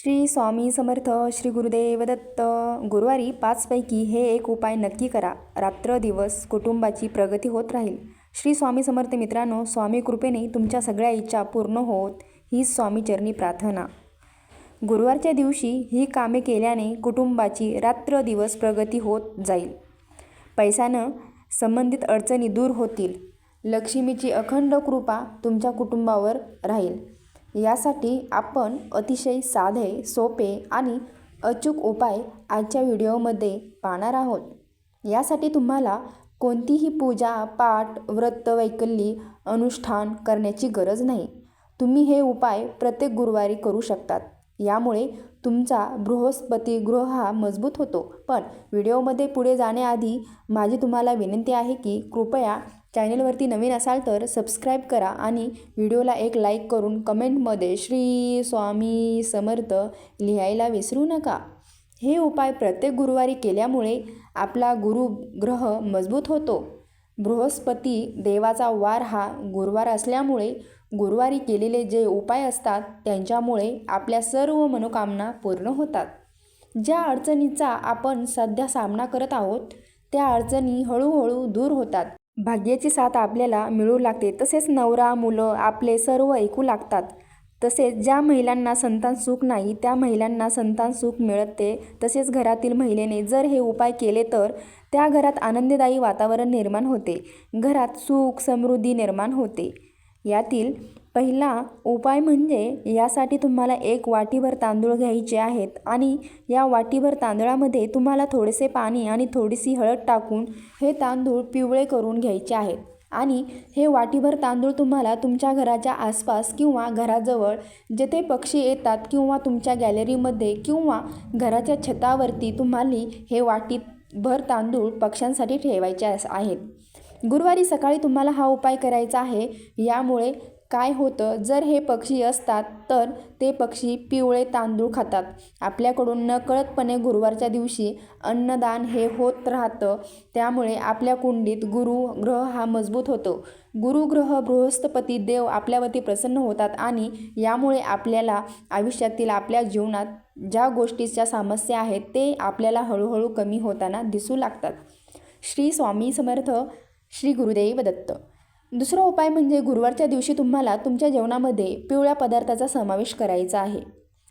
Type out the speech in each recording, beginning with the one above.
श्री स्वामी समर्थ श्री गुरुदेव दत्त गुरुवारी पाचपैकी हे एक उपाय नक्की करा. रात्र दिवस कुटुंबाची प्रगती होत राहील. श्री स्वामी समर्थ मित्रांनो स्वामी कृपेने तुमच्या सगळ्या इच्छा पूर्ण होत. ही स्वामीचरणी प्रार्थना. गुरुवारच्या दिवशी ही कामे केल्याने कुटुंबाची रात्र दिवस प्रगती होत जाईल. पैशानं संबंधित अडचणी दूर होतील. लक्ष्मीची अखंड कृपा तुमच्या कुटुंबावर राहील. यासाठी आपण अतिशय साधे सोपे आणि अचूक उपाय आजच्या व्हिडिओमध्ये पाहणार आहोत. यासाठी तुम्हाला कोणतीही पूजा पाठ व्रत वैकल्य अनुष्ठान करण्याची गरज नाही. तुम्ही हे उपाय प्रत्येक गुरुवारी करू शकतात. यामुळे तुमचा बृहस्पती ग्रह हा मजबूत होतो. पण व्हिडिओमध्ये पुढे जाण्याआधी माझी तुम्हाला विनंती आहे की कृपया चॅनलवरती नवीन असाल तर सबस्क्राईब करा आणि व्हिडिओला एक लाईक करून कमेंटमध्ये श्री स्वामी समर्थ लिहायला विसरू नका. हे उपाय प्रत्येक गुरुवारी केल्यामुळे आपला गुरुग्रह मजबूत होतो. बृहस्पती देवाचा वार हा गुरुवार असल्यामुळे गुरुवारी केलेले जे उपाय असतात त्यांच्यामुळे आपल्या सर्व मनोकामना पूर्ण होतात. ज्या अडचणीचा आपण सध्या सामना करत आहोत त्या अडचणी हळूहळू दूर होतात. भाग्याची साथ आपल्याला मिळू लागते. तसेच नवरा मुलं आपले सर्व ऐकू लागतात. तसेच ज्या महिलांना संतान सुख नाही त्या महिलांना संतान सुख मिळते तसेच घरातील महिलेने जर हे उपाय केले तर त्या घरात आनंददायी वातावरण निर्माण होते. घरात सुख समृद्धी निर्माण होते. यातील पहिला उपाय म्हणजे यासाठी तुम्हाला एक वाटीभर तांदूळ घ्यायचे आहेत आणि या वाटीभर तांदळामध्ये तुम्हाला थोडेसे पाणी आणि थोडीशी हळद टाकून हे तांदूळ पिवळे करून घ्यायचे आहेत. आणि हे वाटीभर तांदूळ तुम्हाला तुमच्या घराच्या आसपास किंवा घराजवळ जेथे पक्षी येतात किंवा तुमच्या गॅलरीमध्ये किंवा घराच्या छतावरती तुम्हाला हे वाटीभर तांदूळ पक्ष्यांसाठी ठेवायचे आहेत. गुरुवारी सकाळी तुम्हाला हा उपाय करायचा आहे. यामुळे काय होतं? जर हे पक्षी असतात तर ते पक्षी पिवळे तांदूळ खातात. आपल्याकडून नकळतपणे गुरुवारच्या दिवशी अन्नदान हे होत राहतं. त्यामुळे आपल्या कुंडीत गुरु ग्रह हा मजबूत होतो. गुरुग्रह बृहस्पती देव आपल्यावरती प्रसन्न होतात आणि यामुळे आपल्याला आयुष्यातील आपल्या जीवनात ज्या गोष्टीच्या समस्या आहेत ते आपल्याला हळूहळू कमी होताना दिसू लागतात. श्री स्वामी समर्थ श्री गुरुदेव दत्त. दुसरा उपाय म्हणजे गुरुवारच्या दिवशी तुम्हाला तुमच्या जेवणामध्ये पिवळ्या पदार्थाचा समावेश करायचा आहे.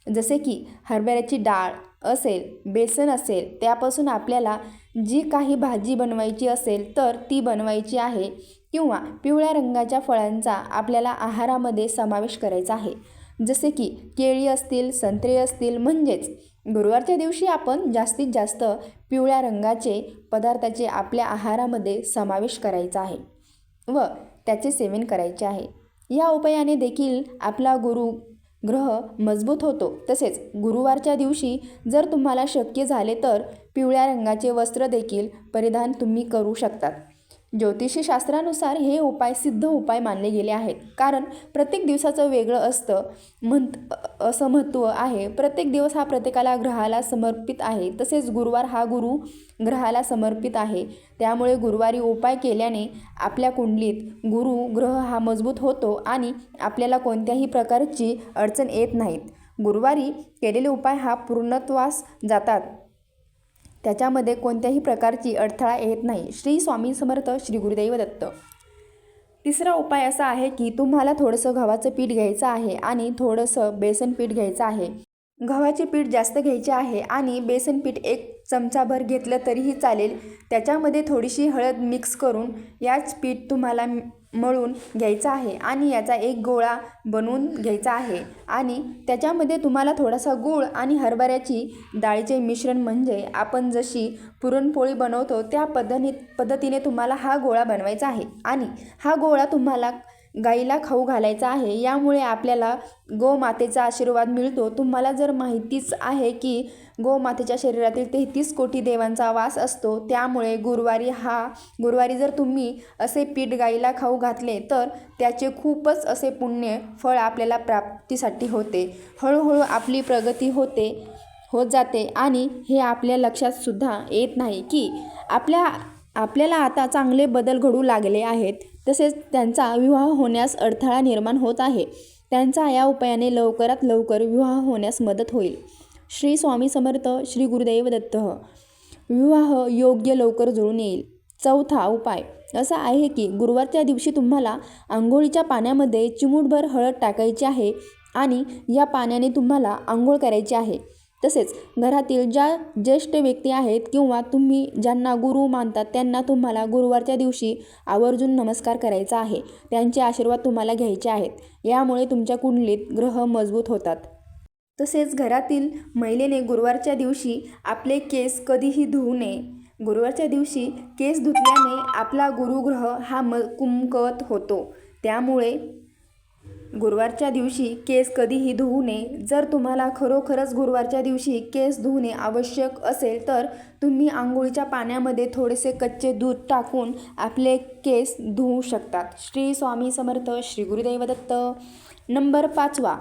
जसे की हरभऱ्याची डाळ असेल बेसन असेल त्यापासून आपल्याला जी काही भाजी बनवायची असेल तर ती बनवायची आहे किंवा पिवळ्या रंगाच्या फळांचा आपल्याला आहारामध्ये समावेश करायचा आहे. जसे की केळी असतील संत्रे असतील म्हणजेच गुरुवारच्या दिवशी आपण जास्तीत जास्त पिवळ्या रंगाचे पदार्थाचे आपल्या आहारामध्ये समावेश करायचा आहे व त्याचे सेवन करायचे आहे. या उपायाने देखील आपला गुरु ग्रह मजबूत होतो. तसेच गुरुवारच्या दिवशी जर तुम्हाला शक्य झाले तर पिवळ्या रंगाचे वस्त्र देखील परिधान तुम्ही करू शकतात. ज्योतिषीशास्त्रानुसार हे उपाय सिद्ध उपाय मानले गेले आहेत. कारण प्रत्येक दिवसाचं वेगळं असतं म्हणत असं महत्त्व आहे. प्रत्येक दिवस हा प्रत्येकाला ग्रहाला समर्पित आहे. तसेच गुरुवार हा गुरु ग्रहाला समर्पित आहे. त्यामुळे गुरुवारी उपाय केल्याने आपल्या कुंडलीत गुरु ग्रह हा मजबूत होतो आणि आपल्याला कोणत्याही प्रकारची अडचण येत नाहीत. गुरुवारी केलेले उपाय हा पूर्णत्वास जातात. त्याच्यामध्ये कोणत्याही प्रकारची अडथळा येत नाही. श्री स्वामी समर्थ श्री गुरुदेव दत्त. तिसरा उपाय असा आहे की तुम्हाला थोडंसं गव्हाचं पीठ घ्यायचं आहे आणि थोडंसं बेसन पीठ घ्यायचं आहे. गव्हाचे पीठ जास्त घ्यायचे आहे आणि बेसन पीठ एक चमचाभर घेतलं तरीही चालेल. त्याच्यामध्ये थोडीशी हळद मिक्स करून याच पीठ तुम्हाला मळून घ्यायचा आहे आणि याचा एक गोळा बनवून घ्यायचा आहे. आणि त्याच्यामध्ये तुम्हाला थोडासा गूळ आणि हरभऱ्याची डाळीचे मिश्रण म्हणजे आपण जशी पुरणपोळी बनवतो त्या पद्धती पद्धतीने तुम्हाला हा गोळा बनवायचा आहे. आणि हा गोळा तुम्हाला गाईला खाऊ घालायचा आहे. यामुळे आपल्याला गोमातेचा आशीर्वाद मिळतो. तुम्हाला जर माहितीच आहे की गोमातेच्या शरीरातील तेहतीस कोटी देवांचा वास असतो त्यामुळे गुरुवारी हा गुरुवारी जर तुम्ही असे पीठ गाईला खाऊ घातले तर त्याचे खूपच असे पुण्य फळ आपल्याला प्राप्तीसाठी होते. हळूहळू आपली प्रगती होते होत जाते आणि हे आपल्या लक्षातसुद्धा येत नाही की आपल्या आपल्याला आता चांगले बदल घडू लागले आहेत. तसेच त्यांचा विवाह होण्यास अडथळा निर्माण होत आहे. त्यांचा या उपायाने लवकरात लवकर विवाह होण्यास मदत होईल. श्री स्वामी समर्थ श्री गुरुदेव दत्त. विवाह योग्य लवकर जुळून येईल. चौथा उपाय. असा आहे की गुरुवारच्या दिवशी तुम्हाला आंघोळीच्या पाण्यामध्ये चिमूटभर हळद टाकायची आहे आणि या पाण्याने तुम्हाला आंघोळ करायची आहे. तसेच घरातील ज्या ज्येष्ठ व्यक्ती आहेत किंवा तुम्ही ज्यांना गुरु मानतात त्यांना तुम्हाला गुरुवारच्या दिवशी आवर्जून नमस्कार करायचा आहे. त्यांचे आशीर्वाद तुम्हाला घ्यायचे आहेत. यामुळे तुमच्या कुंडलीत ग्रह मजबूत होतात. तसेच घरातील महिलेने गुरुवारच्या दिवशी आपले केस कधीही धुवू नये. गुरुवारच्या दिवशी केस धुतल्याने आपला गुरुग्रह हा म कुमकत होतो. त्यामुळे गुरुवारच्या दिवशी केस कधीही धुवू नये. जर तुम्हाला खरोखरच गुरुवारच्या दिवशी केस धुवणे आवश्यक असेल तर तुम्ही आंघोळीच्या पाण्यामध्ये थोडेसे कच्चे दूध टाकून आपले केस धुवू शकतात. श्री स्वामी समर्थ श्री गुरुदेव दत्त. नंबर पाचवा.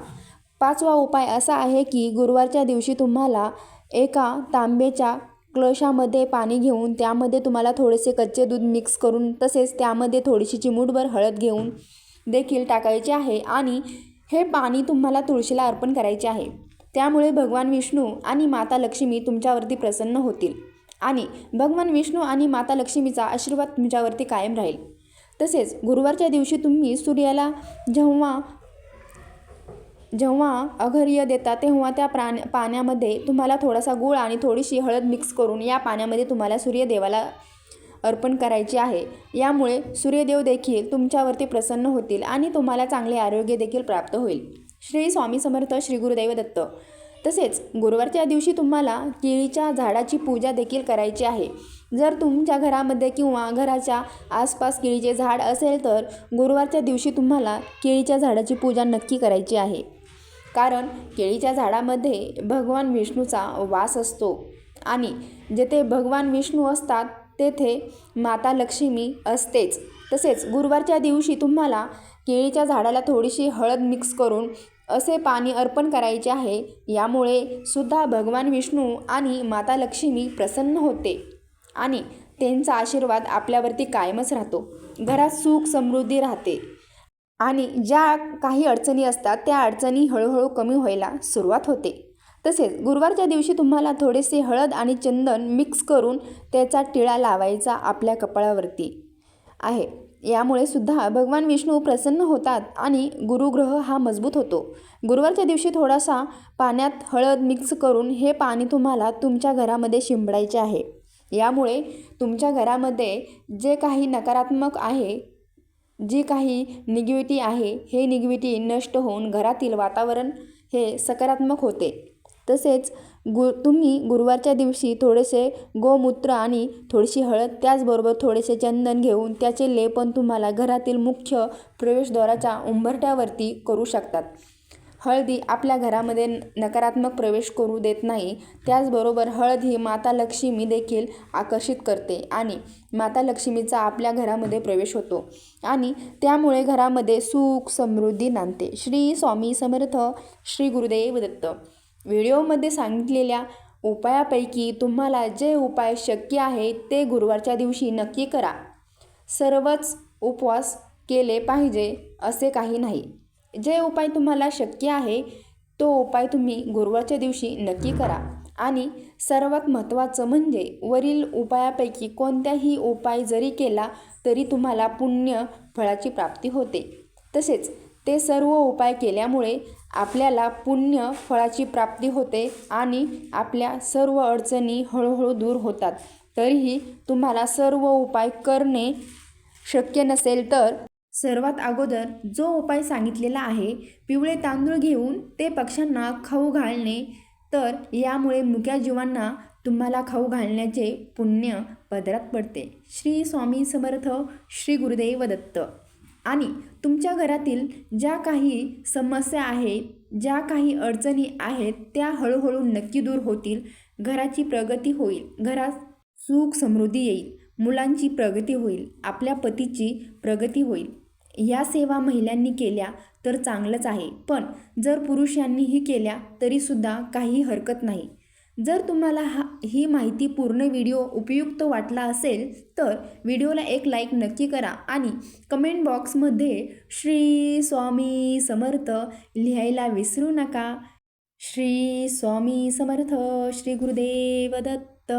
पाचवा उपाय असा आहे की गुरुवारच्या दिवशी तुम्हाला एका तांब्याच्या क्लशामध्ये पाणी घेऊन त्यामध्ये तुम्हाला थोडेसे कच्चे दूध मिक्स करून तसेच त्यामध्ये थोडीशी चिमूटभर हळद घेऊन देखील टाकायचे आहे आणि हे पाणी तुम्हाला तुळशीला अर्पण करायचे आहे. त्यामुळे भगवान विष्णू आणि माता लक्ष्मी तुमच्यावरती प्रसन्न होतील आणि भगवान विष्णू आणि माता लक्ष्मीचा आशीर्वाद तुमच्यावरती कायम राहील. तसेच गुरुवारच्या दिवशी तुम्ही सूर्याला जेव्हा जेव्हा अघर्य देता तेव्हा त्या प्राण पाण्यामध्ये तुम्हाला थोडासा गूळ आणि थोडीशी हळद मिक्स करून या पाण्यामध्ये तुम्हाला सूर्यदेवाला अर्पण करायची आहे. यामुळे सूर्यदेव देखील तुमच्यावरती प्रसन्न होतील आणि तुम्हाला चांगले आरोग्य देखील प्राप्त होईल. श्री स्वामी समर्थ श्री गुरुदैव दत्त. तसेच गुरुवारच्या दिवशी तुम्हाला केळीच्या झाडाची पूजा देखील करायची आहे. जर तुमच्या घरामध्ये किंवा घराच्या आसपास केळीचे झाड असेल तर गुरुवारच्या दिवशी तुम्हाला केळीच्या झाडाची पूजा नक्की करायची आहे. कारण केळीच्या झाडामध्ये भगवान विष्णूचा वास असतो आणि जेथे भगवान विष्णू असतात तेथे माता लक्ष्मी असतेच. तसेच गुरुवारच्या दिवशी तुम्हाला केळीच्या झाडाला थोडीशी हळद मिक्स करून असे पाणी अर्पण करायचे आहे. यामुळे सुद्धा भगवान विष्णू आणि माता लक्ष्मी प्रसन्न होते आणि त्यांचा आशीर्वाद आपल्यावरती कायमच राहतो. घरात सुख समृद्धी राहते. आणि ज्या काही अडचणी असतात त्या अडचणी हळूहळू कमी व्हायला सुरुवात होते. तसेच गुरुवारच्या दिवशी तुम्हाला थोडेसे हळद आणि चंदन मिक्स करून त्याचा टिळा लावायचा आपल्या कपाळावरती आहे. यामुळे सुद्धा भगवान विष्णू प्रसन्न होतात आणि गुरुग्रह हा मजबूत होतो. गुरुवारच्या दिवशी थोडासा पाण्यात हळद मिक्स करून हे पाणी तुम्हाला तुमच्या घरामध्ये शिंपडायचे आहे. यामुळे तुमच्या घरामध्ये जे काही नकारात्मक आहे जी काही निगेटिव्हिटी आहे हे निगेटिव्हिटी नष्ट होऊन घरातील वातावरण हे सकारात्मक होते. तसेच गु तुम्ही गुरुवारच्या दिवशी थोडेसे गोमूत्र आणि थोडीशी हळद त्याचबरोबर थोडेसे चंदन घेऊन त्याचे लेपन तुम्हाला घरातील मुख्य प्रवेशद्वाराच्या उंबरट्यावरती करू शकतात. हळदी आपल्या घरामध्ये नकारात्मक प्रवेश करू देत नाही. त्याचबरोबर हळद ही माता लक्ष्मी देखील आकर्षित करते आणि माता लक्ष्मीचा आपल्या घरामध्ये प्रवेश होतो आणि त्यामुळे घरामध्ये सुख समृद्धी नांदते. श्री स्वामी समर्थ श्री गुरुदेव दत्त. व्हिडिओमध्ये सांगितलेल्या उपायापैकी तुम्हाला जे उपाय शक्य आहे ते गुरुवारच्या दिवशी नक्की करा. सर्वच उपवास केले पाहिजे असे काही नाही. जे उपाय तुम्हाला शक्य आहे तो उपाय तुम्ही गुरुवारच्या दिवशी नक्की करा. आणि सर्वात महत्त्वाचं म्हणजे वरील उपायापैकी कोणत्याही उपाय जरी केला तरी तुम्हाला पुण्य फळाची प्राप्ती होते. तसेच ते सर्व उपाय केल्यामुळे आपल्याला पुण्य फळाची प्राप्ती होते आणि आपल्या सर्व अडचणी हळूहळू दूर होतात. तरीही तुम्हाला सर्व उपाय करणे शक्य नसेल तर सर्वात अगोदर जो उपाय सांगितलेला आहे पिवळे तांदूळ घेऊन ते पक्ष्यांना खाऊ घालणे तर यामुळे मुक्या जीवांना तुम्हाला खाऊ घालण्याचे पुण्य पदरात पडते. श्री स्वामी समर्थ श्री गुरुदेव दत्त. आणि तुमच्या घरातील ज्या काही समस्या आहेत ज्या काही अडचणी आहेत त्या हळूहळू नक्की दूर होतील. घराची प्रगती होईल. घरात सुख समृद्धी येईल. मुलांची प्रगती होईल. आपल्या पतीची प्रगती होईल. या सेवा महिलांनी केल्या तर चांगलंच आहे. पण जर पुरुषांनीही केल्या तरीसुद्धा काही हरकत नाही. जर तुम्हाला हा ही माहिती पूर्ण व्हिडिओ उपयुक्त वाटला असेल तर व्हिडिओला एक लाईक नक्की करा आणि कमेंट बॉक्समध्ये श्री स्वामी समर्थ लिहायला विसरू नका. श्री स्वामी समर्थ श्री गुरुदेव दत्त.